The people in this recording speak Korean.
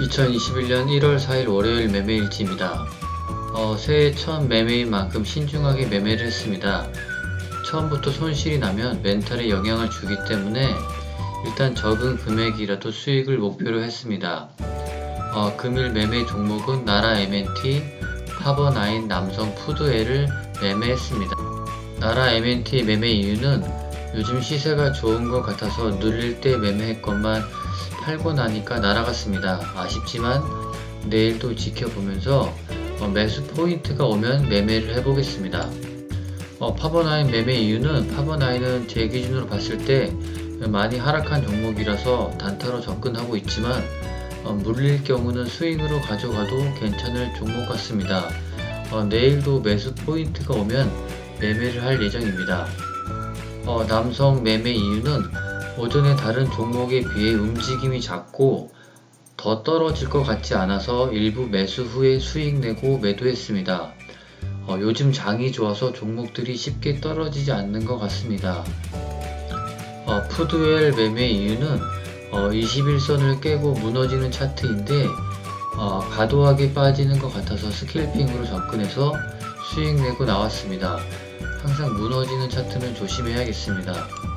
2021년 1월 4일 월요일 매매일지입니다. 어, 새해 첫 매매인 만큼 신중하게 매매를 했습니다. 처음부터 손실이 나면 멘탈에 영향을 주기 때문에 일단 적은 금액이라도 수익을 목표로 했습니다. 어, 금일 매매 종목은 나라 MNT, 파버나인 남성 푸드웨를 매매했습니다. 나라 MNT 매매 이유는 요즘 시세가 좋은 것 같아서 눌릴 때 매매했건만 팔고 나니까 날아갔습니다. 아쉽지만 내일도 지켜보면서 어, 매수 포인트가 오면 매매를 해보겠습니다. 어, 파버나인 매매 이유는 파버나인은 제 기준으로 봤을 때 많이 하락한 종목이라서 단타로 접근하고 있지만 어, 물릴 경우는 스윙으로 가져가도 괜찮을 종목 같습니다. 어, 내일도 매수 포인트가 오면 매매를 할 예정입니다. 어, 남성 매매 이유는 오전에 다른 종목에 비해 움직임이 작고 더 떨어질 것 같지 않아서 일부 매수 후에 수익 내고 매도했습니다. 어, 요즘 장이 좋아서 종목들이 쉽게 떨어지지 않는 것 같습니다. 어, 푸드웰 매매 이유는 어, 21선을 깨고 무너지는 차트인데 어, 과도하게 빠지는 것 같아서 스킬핑으로 접근해서 수익 내고 나왔습니다. 항상 무너지는 차트는 조심해야겠습니다.